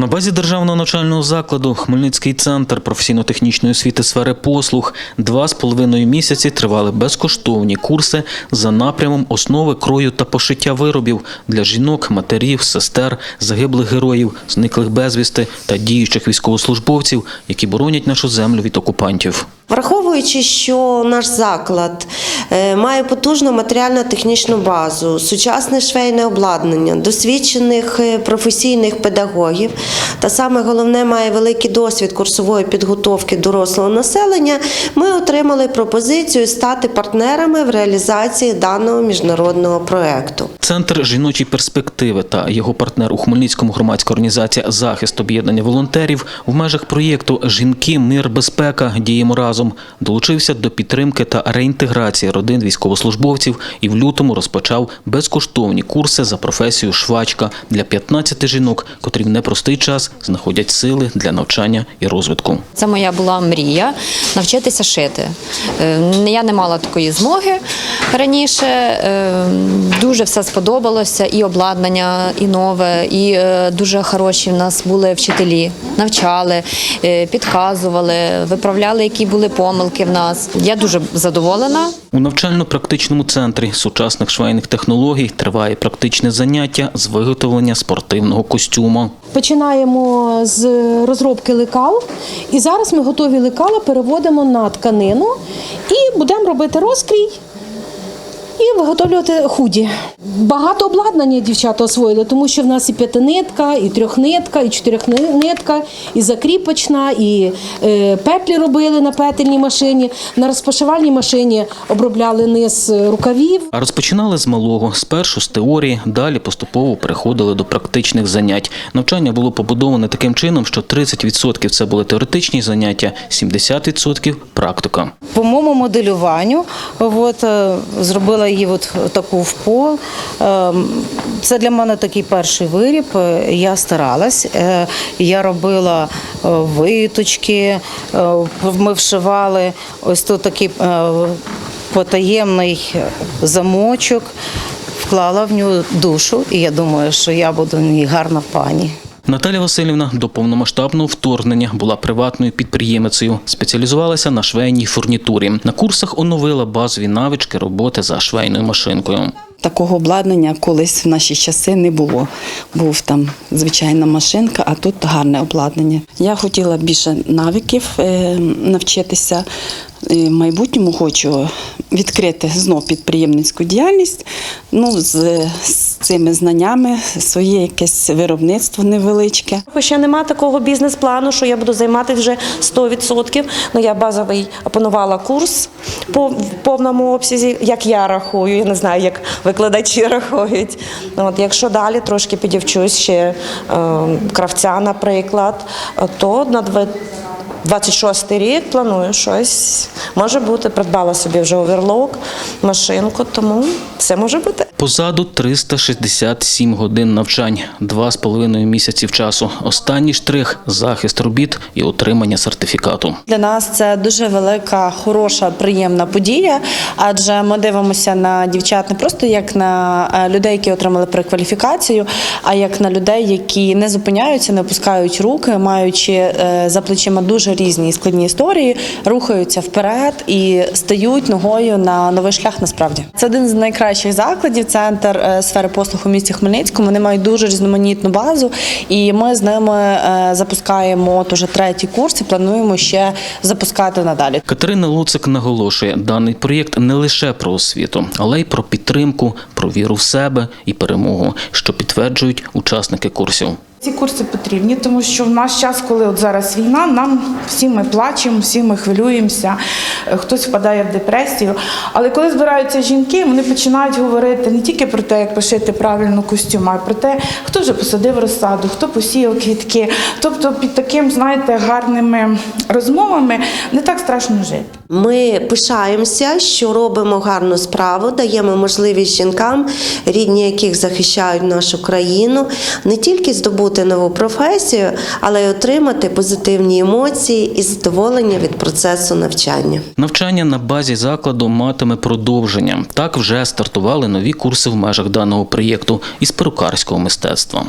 На базі державного навчального закладу Хмельницький центр професійно-технічної освіти сфери послуг два з половиною місяці тривали безкоштовні курси за напрямом основи крою та пошиття виробів для жінок, матерів, сестер, загиблих героїв, зниклих безвісти та діючих військовослужбовців, які боронять нашу землю від окупантів. Враховуючи, що наш заклад має потужну матеріально-технічну базу, сучасне швейне обладнання, досвідчених е, професійних педагогів, та саме головне має великий досвід курсової підготовки дорослого населення, ми отримали пропозицію стати партнерами в реалізації даного міжнародного проекту. Центр жіночої перспективи та його партнер у Хмельницькому громадська організація Захист об'єднання волонтерів в межах проєкту Жінки, мир, безпека. Діємо разом долучився до підтримки та реінтеграції родин військовослужбовців і в лютому розпочав безкоштовні курси за професією швачка для 15 жінок, котрі в непростий час знаходять сили для навчання і розвитку. Це моя була мрія навчитися шити. Е, Я не мала такої змоги раніше. Е, Дуже все сподобалося, і обладнання, і нове, і е, дуже хороші в нас були вчителі. Навчали, підказували, виправляли, які були помилки в нас. Я дуже задоволена. У навчально-практичному центрі сучасних швейних технологій триває практичне заняття з виготовлення спортивного костюму. Починаємо з розробки лекал, і зараз ми готові лекала переводимо на тканину і будемо робити розкрій виготовлювати худі. Багато обладнання дівчата освоїли, тому що в нас і п'ятинитка, і трьохнитка, і чотирьохнитка, і закріпочна, і е, петлі робили на петельній машині. На розпашивальній машині обробляли низ рукавів. А розпочинали з малого, спершу з теорії, далі поступово переходили до практичних занять. Навчання було побудоване таким чином, що 30% це були теоретичні заняття, 70% – практика. По моєму моделюванню от, е, зробила її от таку в пол. Е, Це для мене такий перший виріб. Е, Я старалась. Е, Я робила е, виточки, ми вшивали ось тут такий потаємний замочок. Вклала в нього душу, і я думаю, що я буду в ній гарна пані. Наталя Васильівна до повномасштабного вторгнення була приватною підприємицею, спеціалізувалася на швейній фурнітурі. На курсах оновила базові навички роботи за швейною машинкою. Такого обладнання колись в наші часи не було. Був там звичайна машинка, а тут гарне обладнання. Я хотіла більше навиків е, навчитися. Е, В майбутньому хочу відкрити знов підприємницьку діяльність. Ну, з цими знаннями своє якесь виробництво невеличке. хоча нема такого бізнес-плану, що я буду займатися вже 100%. Ну я базовий опанувала курс по в повному обсязі, як я рахую. Я не знаю, як викладачі рахують. Ну, от якщо далі трошки підівчусь ще е, кравця, наприклад, то на 20 26-й рік планую щось. Може бути, придбала собі вже оверлок, машинку, тому все може бути. Позаду 367 годин навчань, два з половиною місяців часу. Останній штрих захист робіт і отримання сертифікату. Для нас це дуже велика, хороша, приємна подія, адже ми дивимося на дівчат не просто як на е, людей, які отримали перекваліфікацію, а як на людей, які не зупиняються, не опускають руки, маючи е, за плечима дуже різні і складні історії, рухаються вперед і стають ногою на новий шлях. Насправді це один з найкращих закладів. Центр е, сфери послуг у місті Хмельницькому. Вони мають дуже різноманітну базу, і ми з ними е, запускаємо от третій курс і плануємо ще запускати надалі. Катерина Луцик наголошує, даний проєкт не лише про освіту, але й про підтримку, про віру в себе і перемогу, що підтверджують учасники курсів. Ці курси потрібні, тому що в наш час, коли от зараз війна, нам всі ми плачемо, всі ми хвилюємося, е, хтось впадає в депресію. Але коли збираються жінки, вони починають говорити не тільки про те, як пошити правильно костюм, а й про те, хто вже посадив розсаду, хто посіяв квітки. Тобто під таким, знаєте, гарними розмовами не так страшно жити. Ми пишаємося, що робимо гарну справу, даємо можливість жінкам, рідні яких захищають нашу країну, не тільки здобути нову професію, але й отримати позитивні емоції і задоволення від процесу навчання. Навчання на базі закладу матиме продовження. Так вже стартували нові курси в межах даного проєкту із перукарського мистецтва.